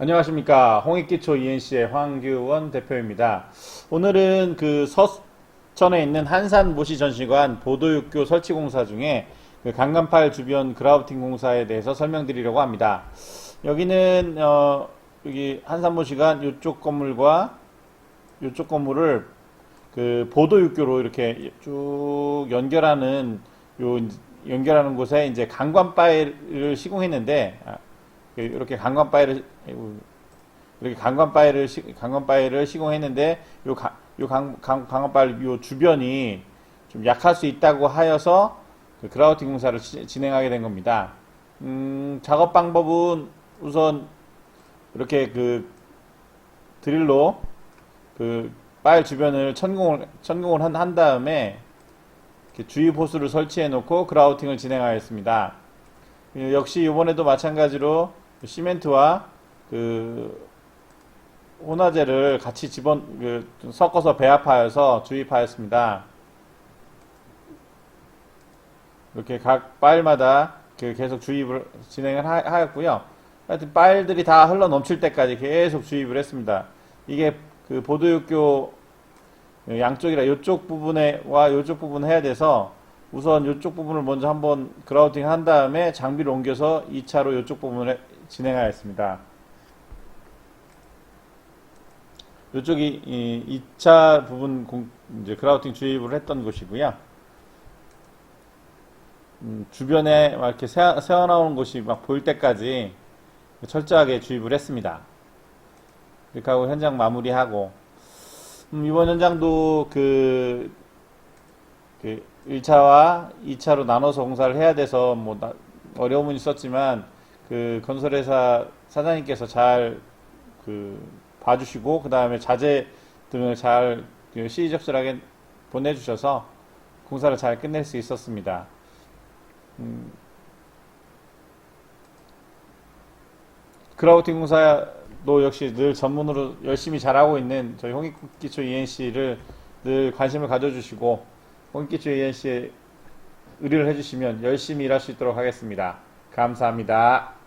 안녕하십니까. 홍익기초 ENC의 황규원 대표입니다. 오늘은 그 서천에 있는 한산 모시 전시관 보도육교 설치 공사 중에 그 강간팔 주변 그라우팅 공사에 대해서 설명드리려고 합니다. 여기는 어 여기 한산모시관 이쪽 건물과 이쪽 건물을 그 보도육교로 이렇게 쭉 연결하는 요 연결하는 곳에 이제 강관바위를 시공했는데 아, 그 이렇게 강관바위를 아이고, 이렇게 강관바위를 시, 강관바위를 시공했는데 요, 가, 요 주변이 좀 약할 수 있다고 하여서 그 그라우팅 공사를 시- 진행하게 된 겁니다. 음, 작업 방법은 우선 이렇게 그 드릴로 그 파일 주변을 천공을 천공을 한, 한 다음에 주입 호스를 설치해 놓고 그라우팅을 진행하였습니다. 예, 역시 이번에도 마찬가지로 시멘트와 그 혼화제를 같이 집어 그, 좀 섞어서 배합하여서 주입하였습니다. 이렇게 각 파일마다 그 계속 주입을 진행을 하, 하였고요. 하여튼 파일들이 다 흘러 넘칠 때까지 계속 주입을 했습니다. 이게 그 보도육교 양쪽이라 이쪽 부분에와 이쪽 부분 해야 돼서 우선 이쪽 부분을 먼저 한번 그라우팅 한 다음에 장비를 옮겨서 2차로 이쪽 부분을 진행하였습니다. 이쪽이 이 2차 부분 공- 이제 그라우팅 주입을 했던 곳이고요. 음, 주변에 막 이렇게 새어, 새어나오는 곳이 막 보일 때까지 철저하게 주입을 했습니다. 이렇게 하고 현장 마무리하고 음, 이번 현장도 그, 그 1차와 2차로 나눠서 공사를 해야 돼서 뭐 나- 어려움은 있었지만 그 건설회사 사장님께서 잘 그 봐주시고 그 다음에 자재 등을 잘 그 시의적절하게 보내주셔서 공사를 잘 끝낼 수 있었습니다. 음, 그라우팅 공사도 역시 늘 전문으로 열심히 잘하고 있는 저희 홍익기초 ENC를 늘 관심을 가져주시고 홍익기초 ENC에 의뢰를 해주시면 열심히 일할 수 있도록 하겠습니다. 감사합니다.